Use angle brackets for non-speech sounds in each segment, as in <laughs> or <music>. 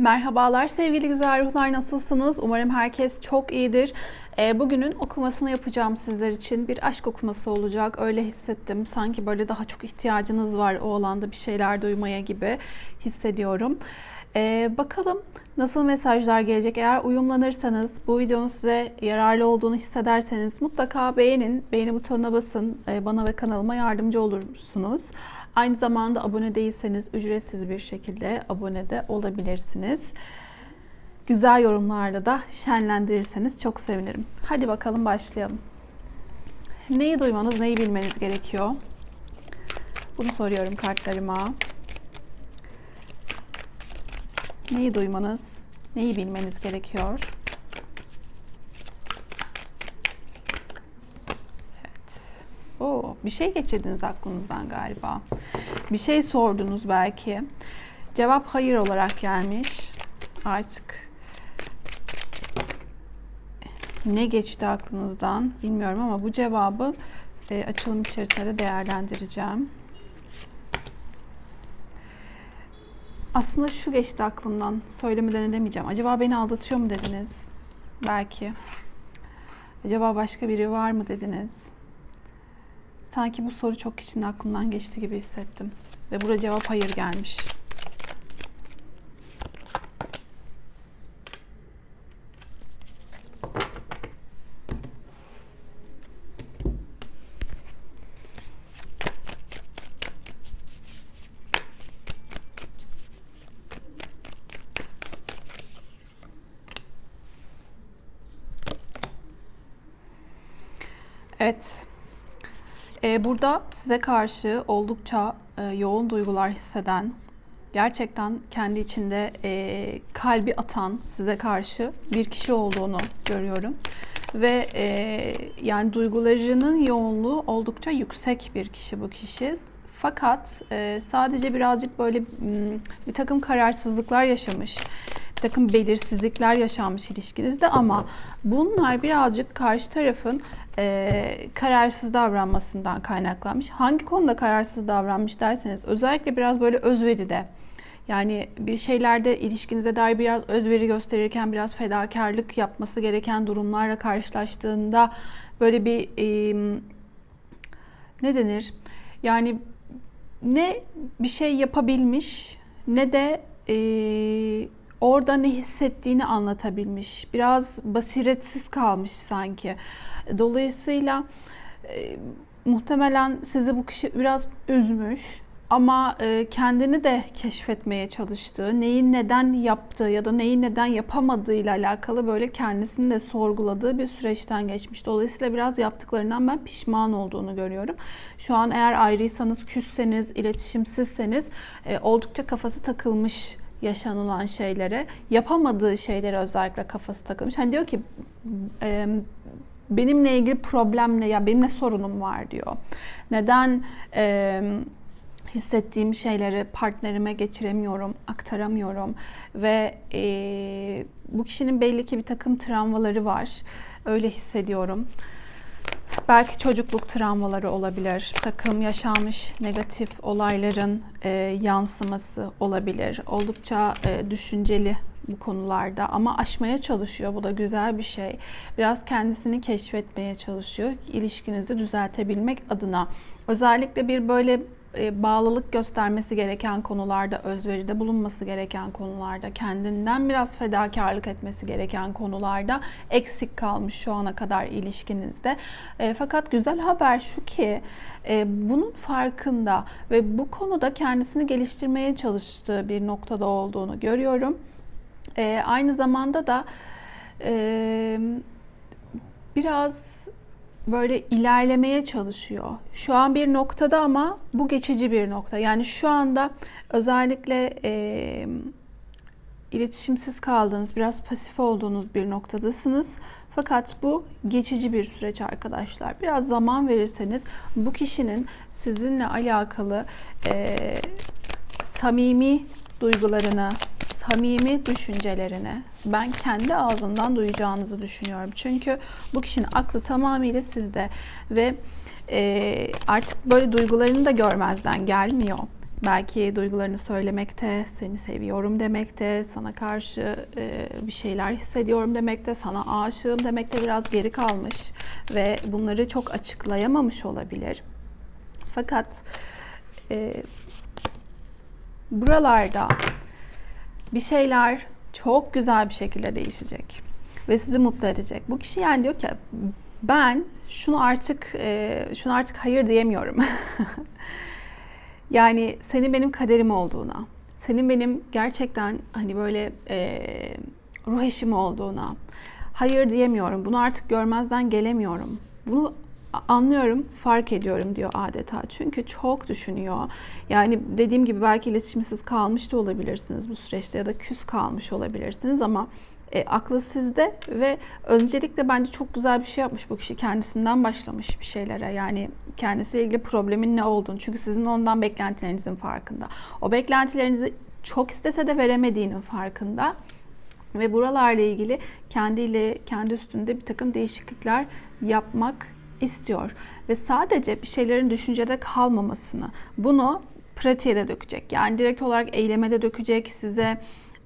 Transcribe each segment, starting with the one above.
Merhabalar sevgili güzel ruhlar nasılsınız? Umarım herkes çok iyidir. Ee, bugünün okumasını yapacağım sizler için. Bir aşk okuması olacak. Öyle hissettim. Sanki böyle daha çok ihtiyacınız var o alanda bir şeyler duymaya gibi hissediyorum. Ee, bakalım nasıl mesajlar gelecek. Eğer uyumlanırsanız, bu videonun size yararlı olduğunu hissederseniz mutlaka beğenin. Beğeni butonuna basın. Ee, bana ve kanalıma yardımcı olursunuz. Aynı zamanda abone değilseniz ücretsiz bir şekilde abone de olabilirsiniz. Güzel yorumlarla da şenlendirirseniz çok sevinirim. Hadi bakalım başlayalım. Neyi duymanız, neyi bilmeniz gerekiyor? Bunu soruyorum kartlarıma. Neyi duymanız, neyi bilmeniz gerekiyor? Evet. Oo, bir şey geçirdiniz aklınızdan galiba. Bir şey sordunuz belki. Cevap hayır olarak gelmiş. Artık ne geçti aklınızdan bilmiyorum ama bu cevabı e, açılım içerisinde değerlendireceğim. Aslında şu geçti aklımdan. Söylemeden edemeyeceğim. Acaba beni aldatıyor mu dediniz? Belki. Acaba başka biri var mı dediniz? Sanki bu soru çok kişinin aklından geçti gibi hissettim. Ve burada cevap hayır gelmiş. Evet. Ee, burada size karşı oldukça e, yoğun duygular hisseden, gerçekten kendi içinde e, kalbi atan size karşı bir kişi olduğunu görüyorum. Ve e, yani duygularının yoğunluğu oldukça yüksek bir kişi bu kişi. Fakat e, sadece birazcık böyle m, bir takım kararsızlıklar yaşamış, bir takım belirsizlikler yaşanmış ilişkinizde ama bunlar birazcık karşı tarafın e, kararsız davranmasından kaynaklanmış. Hangi konuda kararsız davranmış derseniz özellikle biraz böyle özveride. Yani bir şeylerde ilişkinize dair biraz özveri gösterirken biraz fedakarlık yapması gereken durumlarla karşılaştığında böyle bir e, ne denir? Yani ne bir şey yapabilmiş ne de e, orada ne hissettiğini anlatabilmiş. Biraz basiretsiz kalmış sanki. Dolayısıyla e, muhtemelen sizi bu kişi biraz üzmüş ama e, kendini de keşfetmeye çalıştığı, neyin neden yaptığı ya da neyi neden yapamadığıyla alakalı böyle kendisini de sorguladığı bir süreçten geçmiş. Dolayısıyla biraz yaptıklarından ben pişman olduğunu görüyorum. Şu an eğer ayrıysanız, küsseniz, iletişimsizseniz e, oldukça kafası takılmış yaşanılan şeylere, yapamadığı şeylere özellikle kafası takılmış. Hani diyor ki benimle ilgili problem ne ya benimle sorunum var diyor. Neden hissettiğim şeyleri partnerime geçiremiyorum, aktaramıyorum ve e, bu kişinin belli ki bir takım travmaları var. Öyle hissediyorum. Belki çocukluk travmaları olabilir, takım yaşanmış negatif olayların e, yansıması olabilir. Oldukça e, düşünceli bu konularda ama aşmaya çalışıyor. Bu da güzel bir şey. Biraz kendisini keşfetmeye çalışıyor. ilişkinizi düzeltebilmek adına. Özellikle bir böyle e, bağlılık göstermesi gereken konularda, özveride bulunması gereken konularda, kendinden biraz fedakarlık etmesi gereken konularda eksik kalmış şu ana kadar ilişkinizde. E, fakat güzel haber şu ki e, bunun farkında ve bu konuda kendisini geliştirmeye çalıştığı bir noktada olduğunu görüyorum. E, aynı zamanda da biraz böyle ilerlemeye çalışıyor. Şu an bir noktada ama bu geçici bir nokta. Yani şu anda özellikle e, iletişimsiz kaldığınız, biraz pasif olduğunuz bir noktadasınız. Fakat bu geçici bir süreç arkadaşlar. Biraz zaman verirseniz bu kişinin sizinle alakalı e, samimi duygularını, samimi düşüncelerini ben kendi ağzından duyacağınızı düşünüyorum. Çünkü bu kişinin aklı tamamıyla sizde ve e, artık böyle duygularını da görmezden gelmiyor. Belki duygularını söylemekte, seni seviyorum demekte, sana karşı e, bir şeyler hissediyorum demekte, sana aşığım demekte biraz geri kalmış ve bunları çok açıklayamamış olabilir. Fakat e, buralarda bir şeyler çok güzel bir şekilde değişecek ve sizi mutlu edecek. Bu kişi yani diyor ki ben şunu artık e, şunu artık hayır diyemiyorum. <laughs> yani senin benim kaderim olduğuna, senin benim gerçekten hani böyle e, ruh eşim olduğuna hayır diyemiyorum. Bunu artık görmezden gelemiyorum. Bunu anlıyorum, fark ediyorum diyor adeta. Çünkü çok düşünüyor. Yani dediğim gibi belki iletişimsiz kalmış da olabilirsiniz bu süreçte ya da küs kalmış olabilirsiniz ama e, aklı sizde ve öncelikle bence çok güzel bir şey yapmış bu kişi. Kendisinden başlamış bir şeylere. Yani kendisiyle ilgili problemin ne olduğunu. Çünkü sizin ondan beklentilerinizin farkında. O beklentilerinizi çok istese de veremediğinin farkında. Ve buralarla ilgili kendiyle, kendi üstünde bir takım değişiklikler yapmak istiyor. Ve sadece bir şeylerin düşüncede kalmamasını, bunu pratiğe de dökecek. Yani direkt olarak eyleme de dökecek, size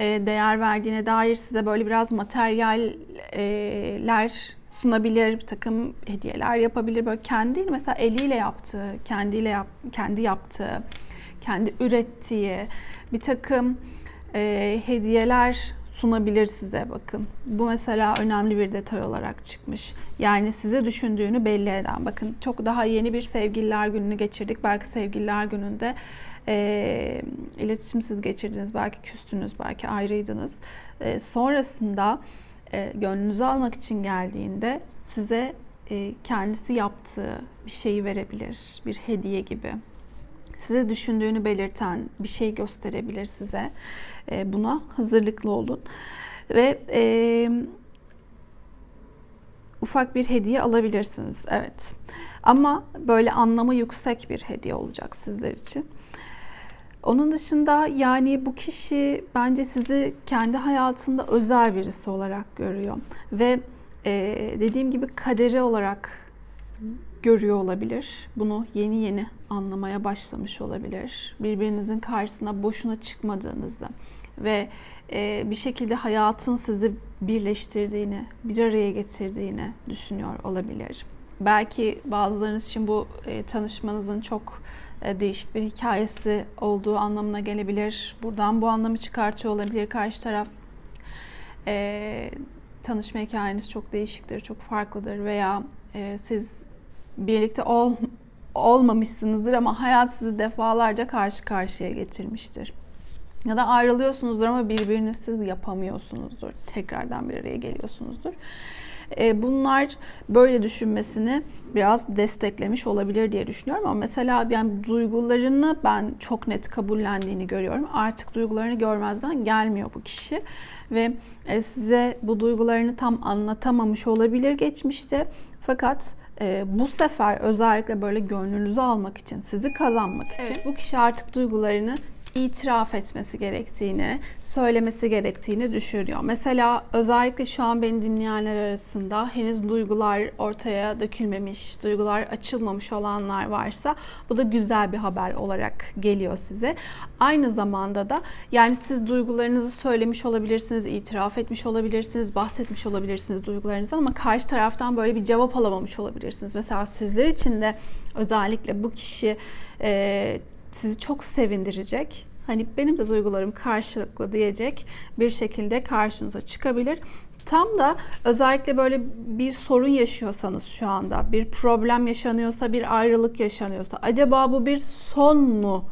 e, değer verdiğine dair size böyle biraz materyaller sunabilir, bir takım hediyeler yapabilir. Böyle kendi mesela eliyle yaptığı, kendiyle yap, kendi yaptığı, kendi ürettiği bir takım e, hediyeler sunabilir size bakın. Bu mesela önemli bir detay olarak çıkmış. Yani size düşündüğünü belli eden. Bakın çok daha yeni bir sevgililer gününü geçirdik. Belki sevgililer gününde e, iletişimsiz geçirdiniz, belki küstünüz, belki ayrıydınız. E, sonrasında e, gönlünüzü almak için geldiğinde size e, kendisi yaptığı bir şeyi verebilir, bir hediye gibi. Size düşündüğünü belirten bir şey gösterebilir size. E, buna hazırlıklı olun. Ve e, ufak bir hediye alabilirsiniz. Evet. Ama böyle anlamı yüksek bir hediye olacak sizler için. Onun dışında yani bu kişi bence sizi kendi hayatında özel birisi olarak görüyor. Ve e, dediğim gibi kaderi olarak görüyor olabilir. Bunu yeni yeni anlamaya başlamış olabilir. Birbirinizin karşısına boşuna çıkmadığınızı ve e, bir şekilde hayatın sizi birleştirdiğini, bir araya getirdiğini düşünüyor olabilir. Belki bazılarınız için bu e, tanışmanızın çok e, değişik bir hikayesi olduğu anlamına gelebilir. Buradan bu anlamı çıkartıyor olabilir karşı taraf. Tanışma hikayeniz çok değişiktir, çok farklıdır veya siz birlikte ol, olmamışsınızdır ama hayat sizi defalarca karşı karşıya getirmiştir. Ya da ayrılıyorsunuzdur ama birbirinizi yapamıyorsunuzdur. Tekrardan bir araya geliyorsunuzdur. E, bunlar böyle düşünmesini biraz desteklemiş olabilir diye düşünüyorum ama mesela yani duygularını ben çok net kabullendiğini görüyorum. Artık duygularını görmezden gelmiyor bu kişi ve e, size bu duygularını tam anlatamamış olabilir geçmişte. Fakat e, bu sefer özellikle böyle gönlünüzü almak için, sizi kazanmak için evet. bu kişi artık duygularını itiraf etmesi gerektiğini, söylemesi gerektiğini düşünüyor. Mesela özellikle şu an beni dinleyenler arasında henüz duygular ortaya dökülmemiş, duygular açılmamış olanlar varsa bu da güzel bir haber olarak geliyor size. Aynı zamanda da yani siz duygularınızı söylemiş olabilirsiniz, itiraf etmiş olabilirsiniz, bahsetmiş olabilirsiniz duygularınızdan ama karşı taraftan böyle bir cevap alamamış olabilirsiniz. Mesela sizler için de özellikle bu kişi e, sizi çok sevindirecek. Hani benim de duygularım karşılıklı diyecek bir şekilde karşınıza çıkabilir. Tam da özellikle böyle bir sorun yaşıyorsanız şu anda, bir problem yaşanıyorsa, bir ayrılık yaşanıyorsa, acaba bu bir son mu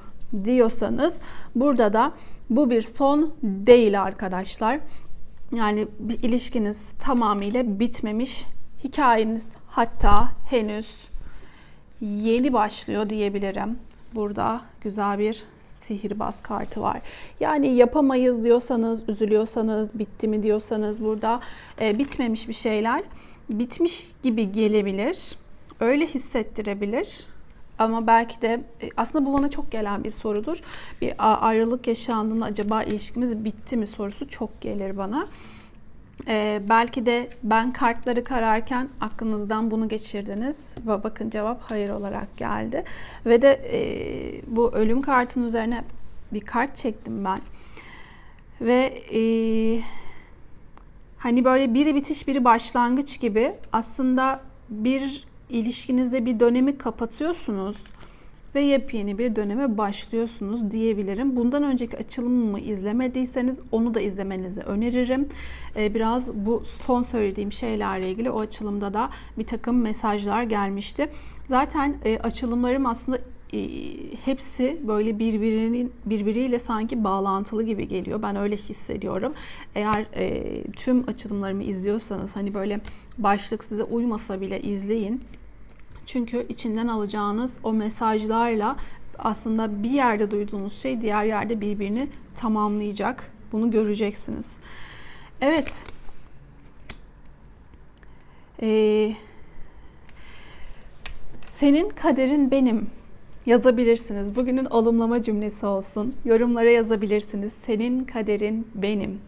diyorsanız burada da bu bir son değil arkadaşlar. Yani bir ilişkiniz tamamıyla bitmemiş. Hikayeniz hatta henüz yeni başlıyor diyebilirim. Burada güzel bir sihirbaz kartı var. Yani yapamayız diyorsanız, üzülüyorsanız, bitti mi diyorsanız burada e, bitmemiş bir şeyler bitmiş gibi gelebilir. Öyle hissettirebilir. Ama belki de e, aslında bu bana çok gelen bir sorudur. Bir ayrılık yaşandığında acaba ilişkimiz bitti mi sorusu çok gelir bana. Ee, belki de ben kartları kararken aklınızdan bunu geçirdiniz ve bakın cevap hayır olarak geldi. Ve de e, bu ölüm kartının üzerine bir kart çektim ben. Ve e, hani böyle biri bitiş biri başlangıç gibi aslında bir ilişkinizde bir dönemi kapatıyorsunuz ve yepyeni bir döneme başlıyorsunuz diyebilirim. Bundan önceki açılımımı izlemediyseniz onu da izlemenizi öneririm. Ee, biraz bu son söylediğim şeylerle ilgili o açılımda da bir takım mesajlar gelmişti. Zaten e, açılımlarım aslında e, hepsi böyle birbirinin birbiriyle sanki bağlantılı gibi geliyor. Ben öyle hissediyorum. Eğer e, tüm açılımlarımı izliyorsanız hani böyle başlık size uymasa bile izleyin. Çünkü içinden alacağınız o mesajlarla aslında bir yerde duyduğunuz şey diğer yerde birbirini tamamlayacak. Bunu göreceksiniz. Evet. Ee, senin kaderin benim yazabilirsiniz. Bugünün olumlama cümlesi olsun. Yorumlara yazabilirsiniz. Senin kaderin benim.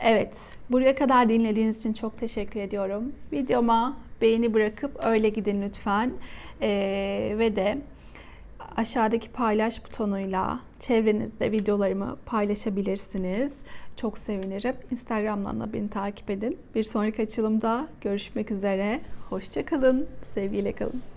Evet, buraya kadar dinlediğiniz için çok teşekkür ediyorum. Videoma beğeni bırakıp öyle gidin lütfen. Ee, ve de aşağıdaki paylaş butonuyla çevrenizde videolarımı paylaşabilirsiniz. Çok sevinirim. Instagram'dan da beni takip edin. Bir sonraki açılımda görüşmek üzere. Hoşçakalın. Sevgiyle kalın.